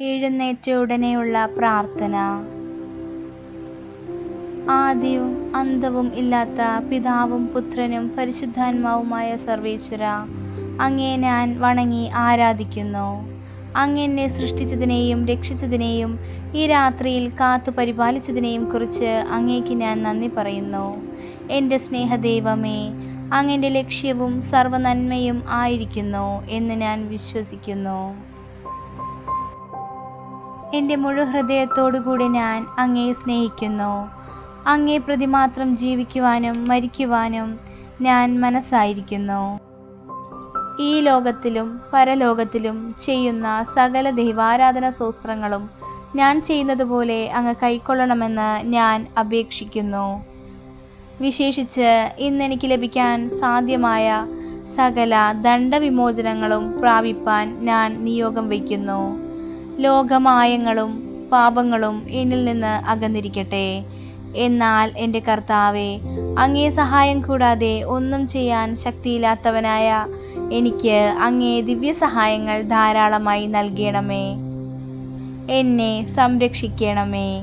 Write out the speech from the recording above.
എഴുന്നേറ്റ ഉടനെയുള്ള പ്രാർത്ഥന. ആദ്യവും അന്തവും ഇല്ലാത്ത പിതാവും പുത്രനും പരിശുദ്ധാത്മാവുമായ സർവേശ്വര അങ്ങേ ഞാൻ വണങ്ങി ആരാധിക്കുന്നു. അങ്ങെന്നെ സൃഷ്ടിച്ചതിനെയും രക്ഷിച്ചതിനെയും ഈ രാത്രിയിൽ കാത്തു പരിപാലിച്ചതിനെയും കുറിച്ച് അങ്ങേക്ക് ഞാൻ നന്ദി പറയുന്നു. എന്റെ സ്നേഹദൈവമേ അങ്ങന്റെ ലക്ഷ്യവും സർവനന്മയും ആയിരിക്കുന്നു എന്ന് ഞാൻ വിശ്വസിക്കുന്നു. എന്റെ മുഴു ഹൃദയത്തോടുകൂടി ഞാൻ അങ്ങയെ സ്നേഹിക്കുന്നു. അങ്ങേ പ്രതിമാത്രം ജീവിക്കുവാനും മരിക്കുവാനും ഞാൻ മനസ്സായിരിക്കുന്നു. ഈ ലോകത്തിലും പരലോകത്തിലും ചെയ്യുന്ന സകല ദൈവാരാധന സൂസ്ത്രങ്ങളും ഞാൻ ചെയ്യുന്നതുപോലെ അങ്ങ് കൈക്കൊള്ളണമെന്ന് ഞാൻ അപേക്ഷിക്കുന്നു. വിശേഷിച്ച് ഇന്നെനിക്ക് ലഭിക്കാൻ സാധ്യമായ സകല ദണ്ഡവിമോചനങ്ങളും പ്രാപിപ്പാൻ ഞാൻ നിയോഗം വയ്ക്കുന്നു. ലോകമായങ്ങളും പാപങ്ങളും എന്നിൽ നിന്ന് അകന്നിരിക്കട്ടെ. എന്നാൽ എന്റെ കർത്താവെ അങ്ങേ സഹായം കൂടാതെ ഒന്നും ചെയ്യാൻ ശക്തിയില്ലാത്തവനായ എനിക്ക് അങ്ങേ ദിവ്യ സഹായങ്ങൾ ധാരാളമായി നൽകണമേ. എന്നെ സംരക്ഷിക്കണമേ.